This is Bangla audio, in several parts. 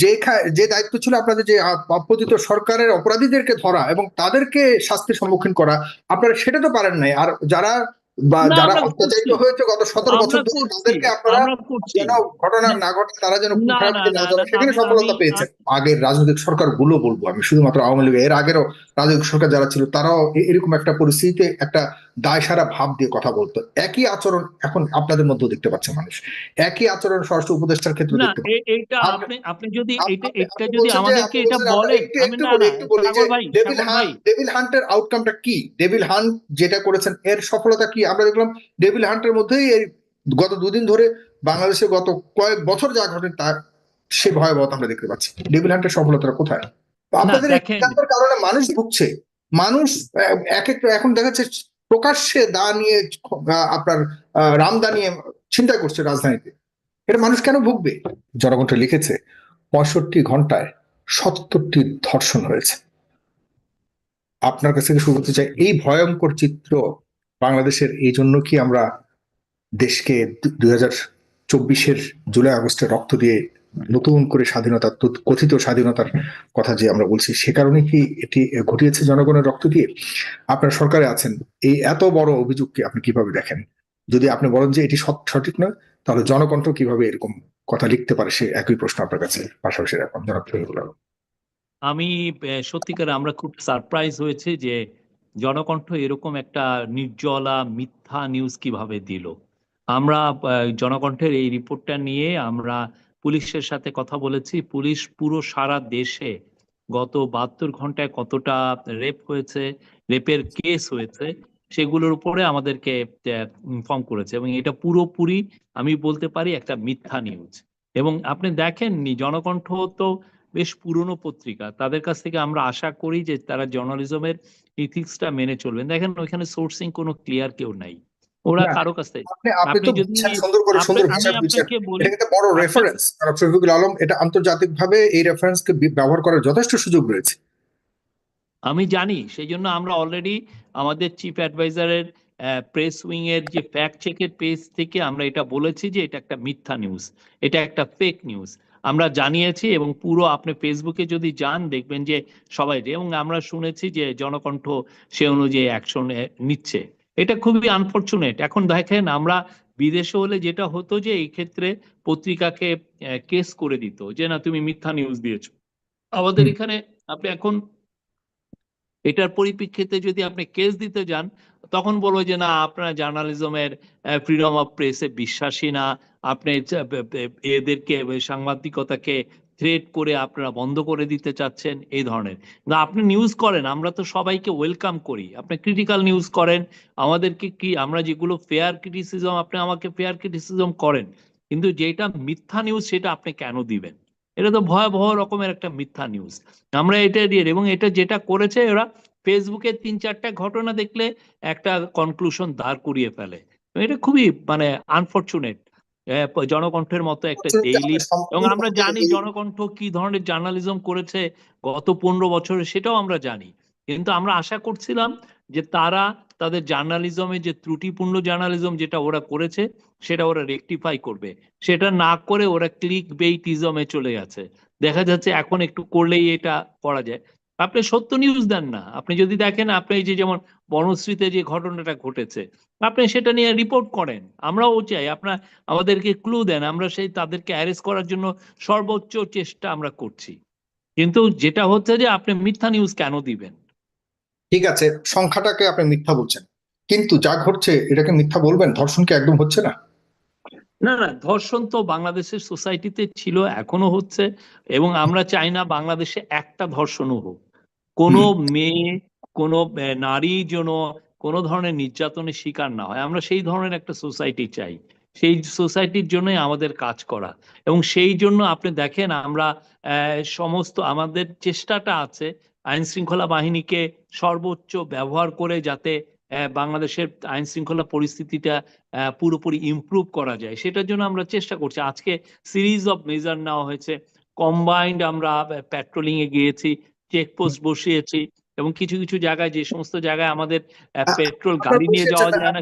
যে যে দায়িত্ব ছিল আপনাদের যে আপতিত সরকারের অপরাধীদেরকে ধরা এবং তাদেরকে শাস্তির সম্মুখীন করা আপনারা সেটা তো পারেন নাই। আর যারা বা যারা অত্যাচারিত হয়েছে গত সতেরো বছর ধরে তাদেরকে আপনারা যেন ঘটনা না ঘটে তারা যেন সেখানে সফলতা পেয়েছে। আগের রাজনৈতিক সরকারগুলো বলব আমি শুধুমাত্র আওয়ামী লীগ এর আগেরও রাজনৈতিক সরকার যারা ছিল তারাও এরকম একটা পরিস্থিতিতে একটা দায়সারা ভাব দিয়ে কথা বলতো। একই আচরণ এখন আপনাদের মধ্যেও দেখতে পাচ্ছে মানুষ। একই আচরণ স্বরাষ্ট্র উপদেষ্টার ক্ষেত্রে দেখতে পাচ্ছে এ- এইটা আপ- আপনি আপনি যদি এটা এটা যদি আমাদেরকে এটা বলেন আমি না একটু বলি যে সাগর ভাই ডেভিল হান্ট ডেভিল হান্টের আউটকামটা কি? ডেভিল হান্ট যেটা করেছেন এর সফলতা কি? আমরা দেখলাম ডেভিল হান্টের মধ্যেই এই গত দুদিন ধরে বাংলাদেশে গত কয়েক বছর যা ঘটে তার সে ভয়াবহতা আমরা দেখতে পাচ্ছি। ডেভিল হান্টের সফলতা কোথায়? আপনাদের সিদ্ধান্তের কারণে মানুষ ভুগছে। মানুষ এক এক এখন দেখা যাচ্ছে প্রকাশ্যে দা নিয়ে আপনার রামদা নিয়ে চিন্তা করছে রাজধানীতে। এটা মানুষ কেন ভুগবে? জনগণটা লিখেছে পঁয়ষট্টি ঘন্টায় সত্তরটি ধর্ষণ হয়েছে। আপনার কাছ থেকে শুরু করতে চাই এই ভয়ঙ্কর চিত্র বাংলাদেশের এই জন্য কি আমরা দেশকে দুই হাজার চব্বিশের জুলাই আগস্টে রক্ত দিয়ে নতুন করে স্বাধীনতা কথিত স্বাধীনতার কথা যে আমরা বলছি, সে কারণে কি এটি ঘটিয়েছে জনগণের রক্ত দিয়ে? আপনার সরকারে আছেন, এই এত বড় অভিযোগকে আপনি কীভাবে দেখেন? যদি আপনি বলেন যে এটি সঠিক নয়, তাহলে জনকণ্ঠ কীভাবে এরকম কথা লিখতে পারে সে একই প্রশ্ন আপনার কাছে পাশাপাশি রাখলাম। জনাব। আমি সত্যিকারে আমরা খুব সারপ্রাইজ হয়েছে যে জনকণ্ঠ এরকম একটা নির্জলা, মিথ্যা নিউজ কীভাবে দিল? আমরা জনকণ্ঠের এই রিপোর্টটা নিয়ে আমরা পুলিশের সাথে কথা বলেছি। পুলিশ পুরো সারা দেশে গত বাহাত্তর ঘন্টায় কতটা রেপ হয়েছে, রেপের কেস হয়েছে, সেগুলোর উপরে আমাদেরকে ইনফর্ম করেছে। এবং এটা পুরোপুরি আমি বলতে পারি একটা মিথ্যা নিউজ এবং আপনি দেখেননি, জনকণ্ঠ তো বেশ পুরনো পত্রিকা। তাদের কাছ থেকে আমরা আশা করি যে তারা জার্নালিজমের ইথিক্সটা মেনে চলবেন। দেখেন ওইখানে সোর্সিং কোনো ক্লিয়ার কেউ নাই। ওরা কারও কাছ থেকে আপনি তো সুন্দর করে সুন্দর বলি এটা কিন্তু বড় রেফারেন্স শফিকুল আলম এটা আন্তর্জাতিকভাবে এই রেফারেন্সকে ব্যবহার করার যথেষ্ট সুযোগ রয়েছে। আমি জানি সেই জন্য আমরা অলরেডি আমাদের চিফ অ্যাডভাইজারের প্রেস উইং এর যে ফ্যাক্ট চেকের পেজ থেকে আমরা এটা বলেছি যে এটা একটা মিথ্যা নিউজ এটা একটা ফেক নিউজ আমরা জানিয়েছি এবং পুরো আপনি ফেসবুকে যদি যান দেখবেন যে সবাই এবং আমরা শুনেছি যে জনকণ্ঠ সে অনুযায়ী অ্যাকশন নিচ্ছে। এটা খুবই আনফরচুনেট এখন দেখেন আমরা বিদেশে হলে যেটা হতো যে এই ক্ষেত্রে পত্রিকাকে কেস করে দিত যে না তুমি মিথ্যা নিউজ দিয়েছ। আমাদের এখানে আপনি এখন এটার পরিপ্রেক্ষিতে যদি আপনি কেস দিতে যান তখন বলব যে না আপনারা জার্নালিজমের ফ্রিডম অফ প্রেসে বিশ্বাসী না। আপনি এদেরকে সাংবাদিকতাকে থ্রেট করে আপনারা বন্ধ করে দিতে চাচ্ছেন, এই ধরনের। না, আপনি নিউজ করেন, আমরা তো সবাইকে ওয়েলকাম করি। আপনি ক্রিটিক্যাল নিউজ করেন, আমাদেরকে কি, আমরা যেগুলো ফেয়ার ক্রিটিসিজম আপনি আমাকে ফেয়ার ক্রিটিসিজম করেন, কিন্তু যেটা মিথ্যা নিউজ সেটা আপনি কেন দিবেন? এটা তো ভয়াবহ রকমের একটা মিথ্যা নিউজ আমরা এটা দিয়ে, এবং এটা যেটা করেছে ওরা ফেসবুকে তিন চারটা ঘটনা দেখলে একটা কনক্লুশন দাঁড় করিয়ে ফেলে। এটা খুবই মানে আনফরচুনেট জনকণ্ঠের মতো একটা ডেইলি এবং আমরা জানি জনকণ্ঠ কি ধরনের জার্নালিজম করেছে গত পনেরো বছরে সেটাও আমরা জানি। কিন্তু আমরা আশা করছিলাম যে তারা তাদের জার্নালিজমে যে ত্রুটিপূর্ণ জার্নালিজম যেটা ওরা করেছে সেটা ওরা রেকটিফাই করবে। সেটা না করে ওরা ক্লিক বেইটিজমে চলে গেছে। দেখা যাচ্ছে এখন একটু করলেই এটা করা যায়। আপনি সত্য নিউজ দেন না। আপনি যদি দেখেন আপনি যে যেমন বনশ্রীতে যে ঘটনাটা ঘটেছে আপনি সেটা নিয়ে রিপোর্ট করেন। আমরাও চাই আপনার আমাদেরকে ক্লু দেন আমরা সেই তাদেরকে অ্যারেস্ট করার জন্য সর্বোচ্চ চেষ্টা আমরা করছি। কিন্তু যেটা হচ্ছে যে আপনি মিথ্যা নিউজ কেন দিবেন? ঠিক আছে সংখ্যাটাকে আপনি মিথ্যা বলছেন। কিন্তু যা ঘটছে এটাকে মিথ্যা বলবেন? ধর্ষণ কি একদম হচ্ছে না? না না ধর্ষণ তো বাংলাদেশের সোসাইটিতে ছিল এখনও হচ্ছে এবং আমরা চাই না বাংলাদেশে একটা ধর্ষণও হোক। কোনো মেয়ে কোনো নারী যেন কোনো ধরনের নির্যাতনের শিকার না হয়। আমরা সেই ধরনের একটা সোসাইটি চাই। সেই সোসাইটির জন্যই আমাদের কাজ করা। এবং সেই জন্য আপনি দেখেন আমরা সমস্ত আমাদের চেষ্টাটা আছে আইন শৃঙ্খলা বাহিনীকে সর্বোচ্চ ব্যবহার করে যাতে বাংলাদেশের আইন শৃঙ্খলা পরিস্থিতিটা আহ, পুরোপুরি ইমপ্রুভ করা যায়। সেটার জন্য আমরা চেষ্টা করছি। আজকে সিরিজ অফ মেজার নেওয়া হয়েছে। কম্বাইন্ড আমরা প্যাট্রোলিং এ গিয়েছি। চেকপোস্ট বসিয়েছি। এবং কিছু কিছু জায়গায় যে সমস্ত জায়গায় আমাদের পেট্রোল গাড়ি নিয়ে যাওয়া যায় না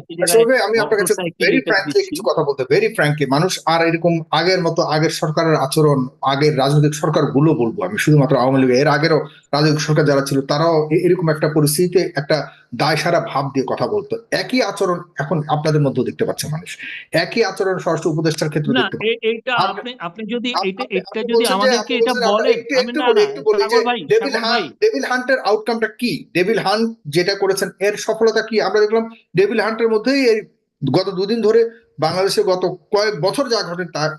আমি আপনার কাছে ভেরি ফ্র্যাঙ্কলি কিছু কথা বলতে ভেরি ফ্র্যাঙ্কলি মানুষ আর এরকম আগের মতো আগের সরকারের আচরণ আগের রাজনৈতিক সরকারগুলো বলব আমি শুধুমাত্র আওয়ামী লীগ এর আগেরও রাজনৈতিক সরকার যারা ছিল তারাও এরকম একটা পরিস্থিতিতে একটা দায় সারা ভাব দিয়ে কথা বলতো। একই আচরণ এখন আপনাদের মধ্যে দেখতে পাচ্ছে মানুষ। একই আচরণ স্বরাষ্ট্র উপদেষ্টার ক্ষেত্রে না দেখতে এইটা আপনি আপনি যদি এটা এটা যদি আমাদেরকে এটা বলেন একটু- আমি না বলি, বলি ডেভিল হান্টের আউটকামটা কি? ডেভিল হান্ট যেটা করেছেন, এর সফলতা কি? আমরা দেখলাম ডেভিল হান্টের মধ্যেই এই গত দুদিন ধরে বাংলাদেশে গত কয়েক বছর যা ঘটে তার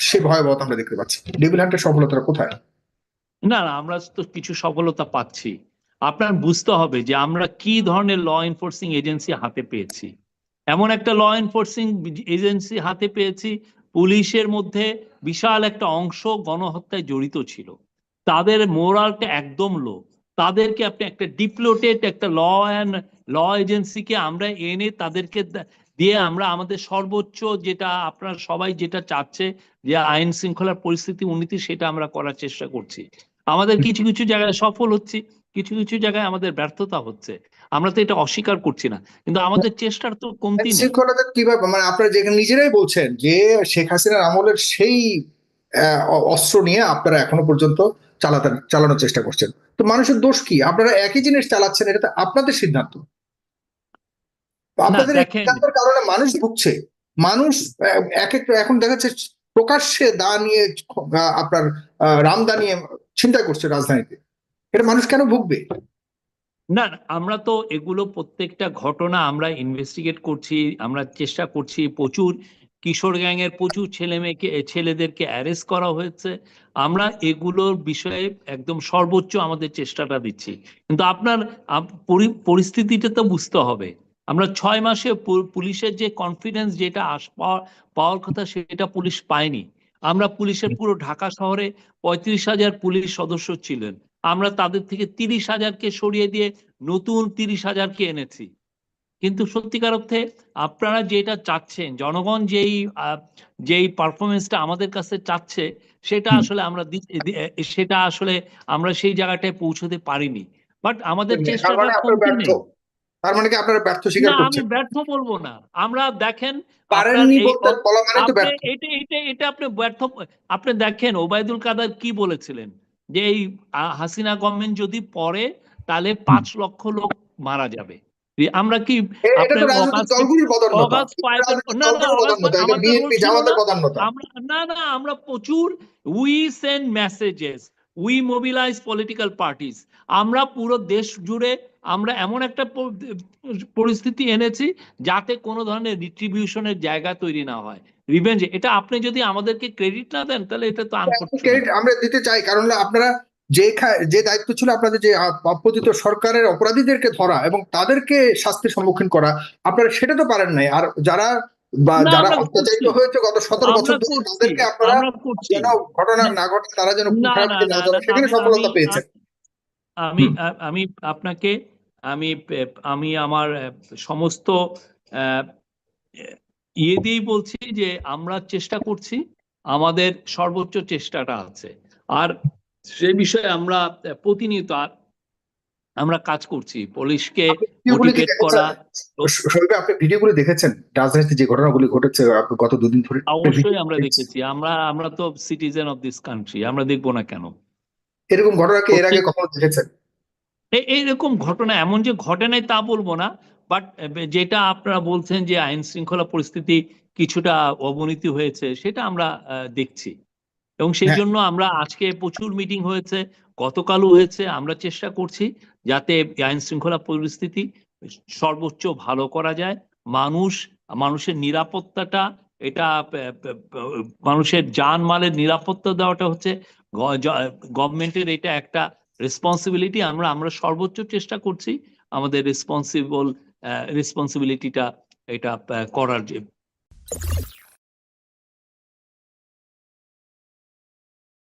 সে ভয়াবহতা আমরা দেখতে পাচ্ছি। ডেভিল হান্টের সফলতা কোথায়? না না, আমরা তো কিছু সফলতা পাচ্ছি। আপনার বুঝতে হবে যে আমরা কি ধরনের ল এনফোর্সিং এজেন্সি হাতে পেয়েছি। এমন একটা ল এনফোর্সিং এজেন্সি হাতে পেয়েছি, পুলিশের মধ্যে বিশাল একটা অংশ গণহত্যায় জড়িত ছিল। তাদের মোরালটা একদম লো তাদেরকে আপনি একটা ডিপ্লোটেড একটা ল অ্যান্ড ল এজেন্সিকে আমরা এনে তাদেরকে দিয়ে আমরা আমাদের সর্বোচ্চ যেটা আপনারা সবাই যেটা চাচ্ছে, যে আইন শৃঙ্খলার পরিস্থিতি, উন্নতি সেটা আমরা করার চেষ্টা করছি। আমাদের কিছু কিছু জায়গায় সফল হচ্ছি, কিছু কিছু জায়গায় আমাদের ব্যর্থতা হচ্ছে। আমরা তো এটা অস্বীকার করছি না, কিন্তু আমাদের চেষ্টার তো কমতি নেই। শৃঙ্খলতা কীভাবে মানে আপনারা যেখানে নিজেরাই বলছেন যে শেখ হাসিনার আমলের সেই অস্ত্র নিয়ে আপনারা এখনও পর্যন্ত চালাতে চালানোর চেষ্টা করছেন। তো মানুষের দোষ কি? আপনারা একই জিনিস চালাচ্ছেন এটা তো আপনাদের সিদ্ধান্ত। আপনাদের সিদ্ধান্তের কারণে মানুষ ভুগছে। মানুষ এক এক এখন দেখা যাচ্ছে প্রকাশ্যে দা নিয়ে আপনার রামদা নিয়ে চিন্তা করছে রাজধানীতে। এটা মানুষ কেন ভুগবে? না, আমরা তো এগুলো প্রত্যেকটা ঘটনা আমরা ইনভেস্টিগেট করছি আমরা চেষ্টা করছি প্রচুর। কিশোর গ্যাংয়ের প্রচুর ছেলে মেয়েকে ছেলেদেরকে অ্যারেস্ট করা হয়েছে। আমরা এগুলোর বিষয়ে একদম সর্বোচ্চ আমাদের চেষ্টাটা দিচ্ছি। কিন্তু আপনার পরিস্থিতিটা তো বুঝতে হবে। আমরা ছয় মাসে পুলিশের যে কনফিডেন্স যেটা আস, পাওয়া- পাওয়ার কথা সেটা পুলিশ পায়নি। আমরা পুলিশের পুরো ঢাকা শহরে পঁয়ত্রিশ হাজার পুলিশ সদস্য ছিলেন। আমরা তাদের থেকে তিরিশ হাজারকে সরিয়ে দিয়ে নতুন তিরিশ হাজারকে এনেছি। কিন্তু সত্যিকার অর্থে আপনারা যেটা চাচ্ছেন জনগণ যেই যেই পারফরমেন্সটা আমাদের কাছে চাচ্ছে সেটা আসলে আমরা সেটা আসলে আমরা সেই জায়গাটায় পৌঁছতে পারিনি। বাট আমাদের চেষ্টাটা মানে তার মানে কি আপনারা ব্যর্থ স্বীকার না আমি ব্যর্থ বলব না। আমরা দেখেন পারেননি বলতে বলা মানে তো ব্যর্থ। এটা এটা এটা আপনি ব্যর্থ আপনি দেখেন ওবায়দুল কাদের কি বলেছিলেন? যে এই হাসিনা গভর্নমেন্ট যদি পড়ে তাহলে পাঁচ লক্ষ লোক মারা যাবে। আমরা কি না না আমরা প্রচুর we send messages we mobilise political parties আমরা পুরো দেশ জুড়ে আমরা এমন একটা পরিস্থিতি এনেছি যাতে কোনো ধরনের রিট্রিবিউশনের জায়গা তৈরি না হয়। রিভেঞ্জ এটা আপনি যদি আমাদেরকে ক্রেডিট না দেন তাহলে এটা তো ক্রেডিট আমরা দিতে চাই কারণ আপনারা যে খা- যে দায়িত্ব ছিল আপনাদের যে অপোজিত সরকারের অপরাধীদেরকে ধরা এবং তাদেরকে শাস্তির সম্মুখীন করা আপনারা সেটা তো পারেন নাই। আর যারা বা যারা অত্যাচারিত হয়েছে গত সতেরো বছর ধরে তাদেরকে আপনারা যেন ঘটনা না ঘটে তারা যেন সেখানে সফলতা আমি- পেয়েছেন আমি আমি আপনাকে আমি আমি আমার আহ, সমস্ত আহ, ইয়ে দিয়েই বলছি যে আমরা চেষ্টা করছি আমাদের সর্বোচ্চ চেষ্টাটা আছে। আর সে বিষয়ে আমরা প্রতিনিয়ত আমরা কাজ করছি। পুলিশকে মোটিভেট করা আপনি ভিডিওগুলি দেখেছেন? রাজনীতিতে যে ঘটনাগুলি ঘটেছে গত দুদিন ধরে অবশ্যই আমরা দেখেছি। আমরা আমরা তো সিটিজেন অফ দিস কান্ট্রি আমরা দেখব না কেন? এরকম ঘটনা কি এর আগে কখনো দেখেছেন? এইরকম ঘটনা এমন যে ঘটে নাই তা বলব না বাট যেটা আপনারা বলছেন যে আইন শৃঙ্খলা পরিস্থিতি কিছুটা অবনতি হয়েছে সেটা আমরা দেখছি। এবং সেই হ্যাঁ। জন্য আমরা আজকে প্রচুর মিটিং হয়েছে গতকালও হয়েছে আমরা চেষ্টা করছি যাতে আইন শৃঙ্খলা পরিস্থিতি সর্বোচ্চ ভালো করা যায় মানুষ মানুষের নিরাপত্তাটা এটা মানুষের যান মালের নিরাপত্তা দেওয়াটা হচ্ছে গভর্নমেন্টের এটা একটা রেসপন্সিবিলিটি আমরা আমরা সর্বোচ্চ চেষ্টা করছি আমাদের রেসপন্সিবল রেসপন্সিবিলিটিটা এটা করার যে